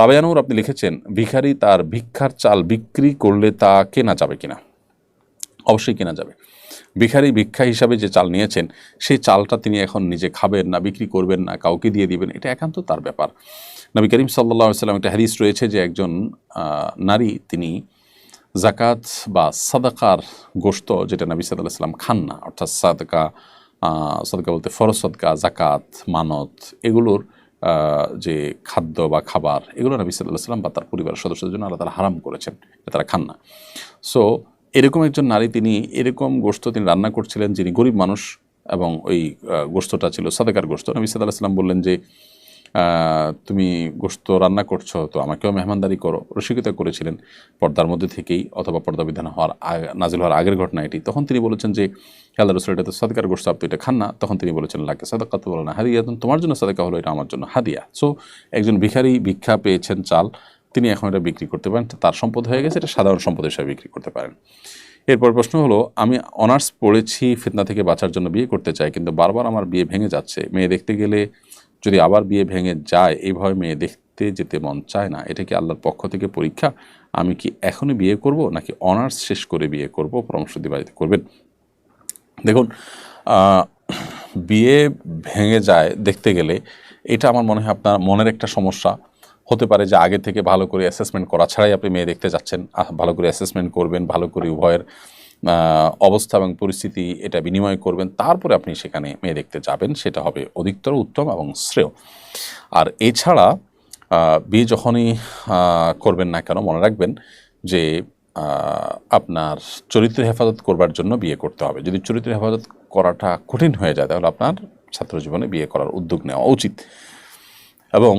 রাবেয়ানুর আপনি লিখেছেন, ভিখারি তার ভিক্ষার চাল বিক্রি করলে তা কেনা যাবে কিনা? অবশ্যই কেনা যাবে। ভিখারি ভিক্ষা হিসাবে যে চাল নিয়েছেন, সেই চালটা তিনি এখন নিজে খাবেন না, বিক্রি করবেন না, কাউকে দিয়ে দিবেন, এটা একান্ত তার ব্যাপার। নবী করিম সাল্লাহ সাল্লাম একটা হাদিস রয়েছে যে একজন নারী তিনি জাকাত বা সাদাকার গোশত যেটা নবী সাল্লাহ সাল্লাম খান না, অর্থাৎ সাদকা সাদকা বলতে ফরজ সদকা জাকাত মানত, এগুলোর যে খাদ্য বা খাবার, এগুলো নবী সাল্লাহ সাল্লাম বা তার পরিবারের সদস্যদের জন্য আল্লাহ তারা হারাম করেছেন, এটা তারা খান না। সো এরকম একজন নারী তিনি এরকম গোস্ত তিনি রান্না করছিলেন যিনি গরিব মানুষ এবং ওই গোস্তটা ছিল সাদাকার গোস্ত নবী সাল্লাহ সাল্লাম বললেন যে তুমি গোস্ত রান্না করছ, তো আমাকেও মেহমানদারি করো। রসিকতা করেছিলেন পর্দার মধ্যে থেকেই, অথবা পর্দা বিধান হওয়ার নাজিল হওয়ার আগের ঘটনা এটি। তখন তিনি বলেছেন যে আল্লাহ রসুল, এটা তো সাদকার গোশত, আপনি এটা খান না। তখন তিনি বলেছেন লাগে সাদাকা তো বলো না হাদিয়া তোমার জন্য সাদাকা হলো, এটা আমার জন্য হাদিয়া। সো একজন ভিখারি ভিক্ষা পেয়েছেন চাল, তিনি এখন এটা বিক্রি করতে পারেন, তার সম্পদ হয়ে গেছে, এটা সাধারণ সম্পদ হিসাবে বিক্রি করতে পারেন। এরপর প্রশ্ন হলো, আমি অনার্স পড়েছি, ফিতনা থেকে বাঁচার জন্য বিয়ে করতে চাই, কিন্তু বারবার আমার বিয়ে ভেঙে যাচ্ছে। মেয়ে দেখতে গেলে যদি আবার বিয়ে ভেঙে যায় এইভাবে মেয়ে দেখতে যেতে মন চায় না, এটা কি আল্লাহর পক্ষ থেকে পরীক্ষা? আমি কি এখনই বিয়ে করব, নাকি অনার্স শেষ করে বিয়ে করব? পরামর্শ দিয়ে বাড়িতে করবেন। দেখুন বিয়ে ভেঙে যায় দেখতে গেলে, এটা আমার মনে হয় আপনার মনের একটা সমস্যা। হতে পারে যে আগে থেকে ভালো করে অ্যাসেসমেন্ট করা ছাড়াই আপনি মেয়ে দেখতে যাচ্ছেন। ভালো করে অ্যাসেসমেন্ট করবেন, ভালো করে উভয়ের অবস্থা এবং পরিস্থিতি এটা বিনিময় করবেন। তারপরে আপনি সেখানে মেয়ে দেখতে যাবেন। সেটা হবে অধিকতর উত্তম এবং শ্রেয়। আর এছাড়া বিয়ে যখনই করবেন না কেন মনে রাখবেন যে আপনার চরিত্র হেফাজত করবার জন্য বিয়ে করতে হবে। যদি চরিত্র হেফাজত করাটা কঠিন হয়ে যায়, তাহলে আপনার ছাত্র জীবনে বিয়ে করার উদ্যোগ নেওয়া উচিত। এবং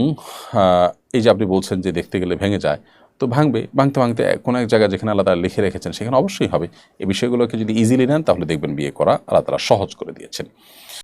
এই যে আপনি বলছেন যে দেখতে গেলে ভেঙে যায় তো ভাঙবে, ভাঙতে ভাঙতে কোনো এক জায়গায় যেখানে আল্লাহ লিখে রেখেছেন সেখানে অবশ্যই হবে। এই বিষয়গুলোকে যদি ইজিলি নেন তাহলে দেখবেন বিয়ে করা আল্লাহ সহজ করে দিয়েছেন।